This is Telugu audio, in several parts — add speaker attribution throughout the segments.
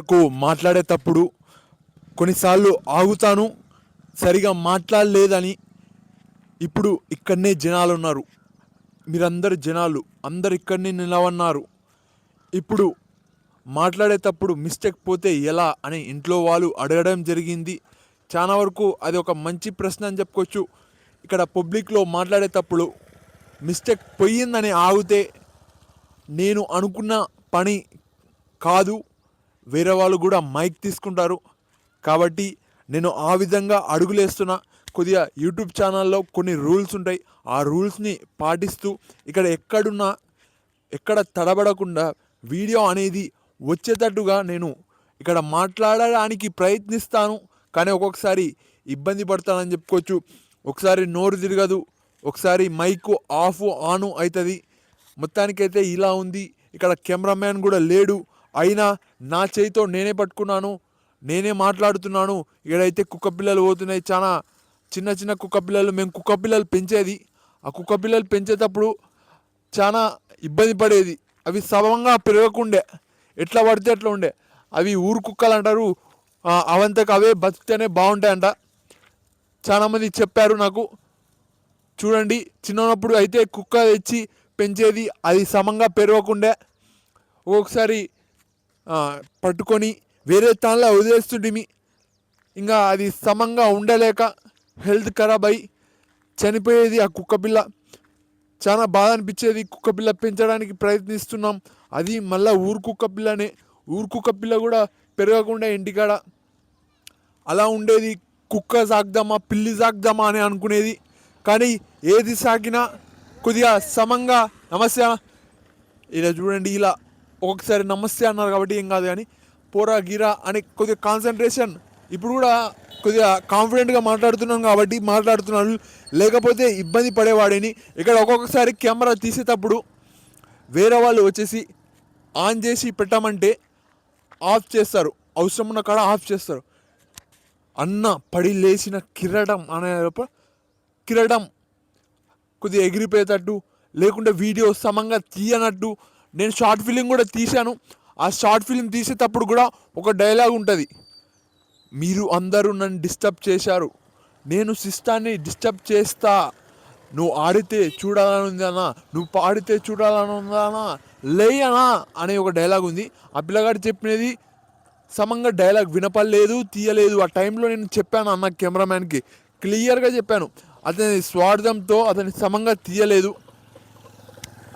Speaker 1: వరకు మాట్లాడేటప్పుడు కొన్నిసార్లు ఆగుతాను సరిగా మాట్లాడలేదని. ఇప్పుడు ఇక్కడనే జనాలు ఉన్నారు. మీరందరు జనాలు అందరు ఇక్కడనే నిలవన్నారు ఇప్పుడు మాట్లాడేటప్పుడు మిస్టేక్ పోతే ఎలా అని ఇంట్లో వాళ్ళు అడగడం జరిగింది. చాలా వరకు అది ఒక మంచి ప్రశ్న అని చెప్పుకోవచ్చు. ఇక్కడ పబ్లిక్లో మాట్లాడేటప్పుడు మిస్టేక్ పోయిందని ఆగితే నేను అనుకున్న పని కాదు. వేరే వాళ్ళు కూడా మైక్ తీసుకుంటారు. కాబట్టి నేను ఆ విధంగా అడుగులేస్తున్నా. కొద్దిగా యూట్యూబ్ ఛానల్లో కొన్ని రూల్స్ ఉంటాయి. ఆ రూల్స్ని పాటిస్తూ ఇక్కడ ఎక్కడున్నా ఎక్కడ తడబడకుండా వీడియో అనేది వచ్చేటట్టుగా నేను ఇక్కడ మాట్లాడడానికి ప్రయత్నిస్తాను. కానీ ఒక్కొక్కసారి ఇబ్బంది పడతానని చెప్పుకోవచ్చు. ఒకసారి నోరు తిరగదు. ఒకసారి మైక్ ఆఫ్ ఆన్ అవుతుంది. మొత్తానికైతే ఇలా ఉంది. ఇక్కడ కెమెరామ్యాన్ కూడా లేడు. అయినా నా చేయితో నేనే పట్టుకున్నాను నేనే మాట్లాడుతున్నాను. ఏడైతే కుక్క పిల్లలు పోతున్నాయి చాలా చిన్న చిన్న కుక్క పిల్లలు మేము కుక్క పిల్లలు పెంచేది. ఆ కుక్క పిల్లలు పెంచేటప్పుడు చాలా ఇబ్బంది పడేది. అవి సమంగా పెరగకుండే ఎట్లా పడితే అట్లా ఉండే. అవి ఊరు కుక్కలు అంటారు. అవంతకు అవే బతికితేనే బాగుంటాయంట. చాలామంది చెప్పారు నాకు చూడండి చిన్నప్పుడు అయితే కుక్క తెచ్చి పెంచేది అది సమంగా పెరగకుండే. ఒక్కొక్కసారి పట్టుకొని వేరే తానులో వదిలేస్తుంటిమి ఇంకా అది సమంగా ఉండలేక హెల్త్ ఖరాబ్ అయి చనిపోయేది ఆ కుక్క పిల్ల. చాలా బాధ అనిపించేది కుక్క పిల్ల పెంచడానికి ప్రయత్నిస్తున్నాం. అది మళ్ళీ ఊరు కుక్క పిల్లనే. ఊరు కుక్క పిల్ల కూడా పెరగకుండా ఇంటికాడ. అలా ఉండేది కుక్క సాగుదామా పిల్లి సాగుదామా అని అనుకునేది. కానీ ఏది సాగినా కొద్దిగా సమంగా నమస్తే ఇలా చూడండి ఇలా ఒక్కొక్కసారి నమస్తే అన్నారు కాబట్టి ఏం కాదు కానీ పోరా గిరా అని కొద్దిగా కాన్సన్ట్రేషన్ ఇప్పుడు కూడా కొద్దిగా కాన్ఫిడెంట్గా మాట్లాడుతున్నాను కాబట్టి మాట్లాడుతున్నాను. లేకపోతే ఇబ్బంది పడేవాడిని. ఇక్కడ ఒక్కొక్కసారి కెమెరా తీసేటప్పుడు వేరే వాళ్ళు వచ్చేసి ఆన్ చేసి పెట్టామంటే ఆఫ్ చేస్తారు. అవసరం ఉన్న కాడ ఆఫ్ చేస్తారు. అన్న పడి లేచిన కిరటం అనే లోపల కిరటం కొద్దిగా ఎగిరిపోయేటట్టు లేకుంటే వీడియో సమంగా తీయనట్టు నేను షార్ట్ ఫిలిం కూడా తీశాను. ఆ షార్ట్ ఫిలిం తీసేటప్పుడు కూడా ఒక డైలాగ్ ఉంటుంది. మీరు అందరూ నన్ను డిస్టర్బ్ చేశారు. నేను సిస్టాన్ని డిస్టర్బ్ చేస్తా. నువ్వు ఆడితే చూడాలని ఉందనా నువ్వు పాడితే చూడాలని ఉందానా లేయనా అనే ఒక డైలాగ్ ఉంది. ఆ పిల్లగాడు చెప్పినది సమంగా డైలాగ్ వినపడలేదు తీయలేదు. ఆ టైంలో నేను చెప్పాను అన్న కెమెరామ్యాన్కి క్లియర్గా చెప్పాను. అతని స్వార్థంతో అతని సమంగా తీయలేదు.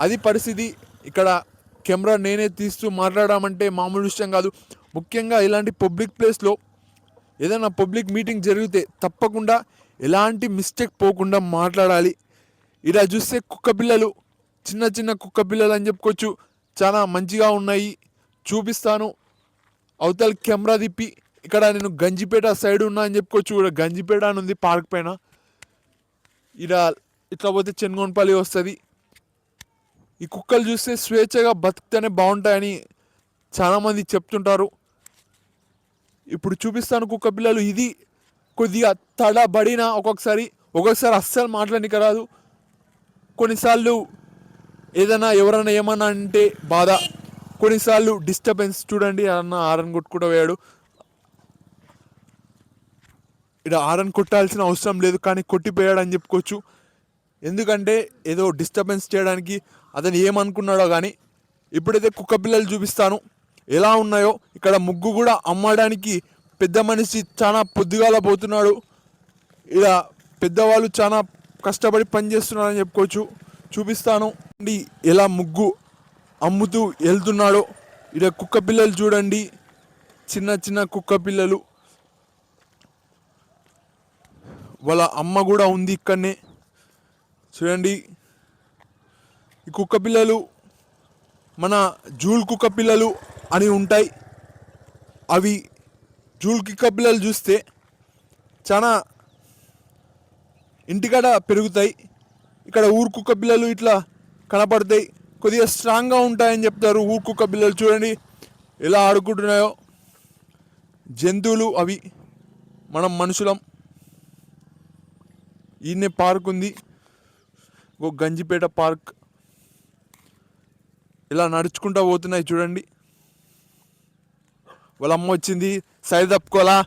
Speaker 1: అది పరిస్థితి. ఇక్కడ కెమెరా నేనే తీస్తూ మాట్లాడమంటే మామూలు విషయం కాదు. ముఖ్యంగా ఇలాంటి పబ్లిక్ ప్లేస్లో ఏదైనా పబ్లిక్ మీటింగ్ జరిగితే తప్పకుండా ఎలాంటి మిస్టేక్ పోకుండా మాట్లాడాలి. ఇలా చూస్తే కుక్క పిల్లలు చిన్న చిన్న కుక్క పిల్లలు అని చెప్పుకోవచ్చు. చాలా మంచిగా ఉన్నాయి. చూపిస్తాను. అవతల కెమెరా తిప్పి ఇక్కడ నేను గంజిపేట సైడ్ ఉన్నా అని చెప్పుకోవచ్చు. ఇక్కడ గంజిపేట అని ఉంది పార్క్ పైన. ఇలా ఇట్లా పోతే చెన్గొండపల్లి వస్తుంది. ఈ కుక్కలు చూస్తే స్వేచ్ఛగా బతికితేనే బాగుంటాయని చాలామంది చెప్తుంటారు. ఇప్పుడు చూపిస్తాను కుక్క పిల్లలు. ఇది కొద్దిగా తడబడిన ఒక్కొక్కసారి ఒక్కొక్కసారి అస్సలు మాట్లాడనికి రాదు. కొన్నిసార్లు ఏదైనా ఎవరైనా ఏమన్నా అంటే బాధ. కొన్నిసార్లు డిస్టర్బెన్స్ చూడండి అన్న ఆరన్ కొట్టుకుంటూ పోయాడు ఇక్కడ ఆరన్ కొట్టాల్సిన అవసరం లేదు కానీ కొట్టిపోయాడు అని చెప్పుకోవచ్చు. ఎందుకంటే ఏదో డిస్టర్బెన్స్ చేయడానికి అతను ఏమనుకున్నాడో కానీ ఇప్పుడైతే కుక్క పిల్లలు చూపిస్తాను. ఎలా ఉన్నాయో ఇక్కడ ముగ్గు కూడా అమ్మడానికి పెద్ద మనిషి చాలా పొద్దుగాల పోతున్నాడు. ఇలా పెద్దవాళ్ళు చాలా కష్టపడి పని చేస్తున్నారని చెప్పుకోవచ్చు. చూపిస్తాను. అండి ఎలా ముగ్గు అమ్ముతూ వెళ్తున్నాడో. ఇక్కడ కుక్క పిల్లలు చూడండి. చిన్న చిన్న కుక్క పిల్లలు. వాళ్ళ అమ్మ కూడా ఉంది ఇక్కడనే. చూడండి. ఈ కుక్క పిల్లలు మన జూల్ కుక్క పిల్లలు అని ఉంటాయి. అవి జూల్ కుక్క పిల్లలు చూస్తే చాలా ఇంటికాడ పెరుగుతాయి. ఇక్కడ ఊరు కుక్క పిల్లలు ఇట్లా కనపడతాయి. కొద్దిగా స్ట్రాంగ్గా ఉంటాయని చెప్తారు ఊరు కుక్క పిల్లలు. చూడండి ఎలా ఆడుకుంటున్నాయో. జంతువులు అవి మనం మనుషులం. ఈయనే పార్క్ ఉంది. ఓ గంజిపేట పార్క్. ఇలా నడుచుకుంటూ పోతున్నాయి చూడండి. వాళ్ళ అమ్మ వచ్చింది సైడ్ తప్పుకోలా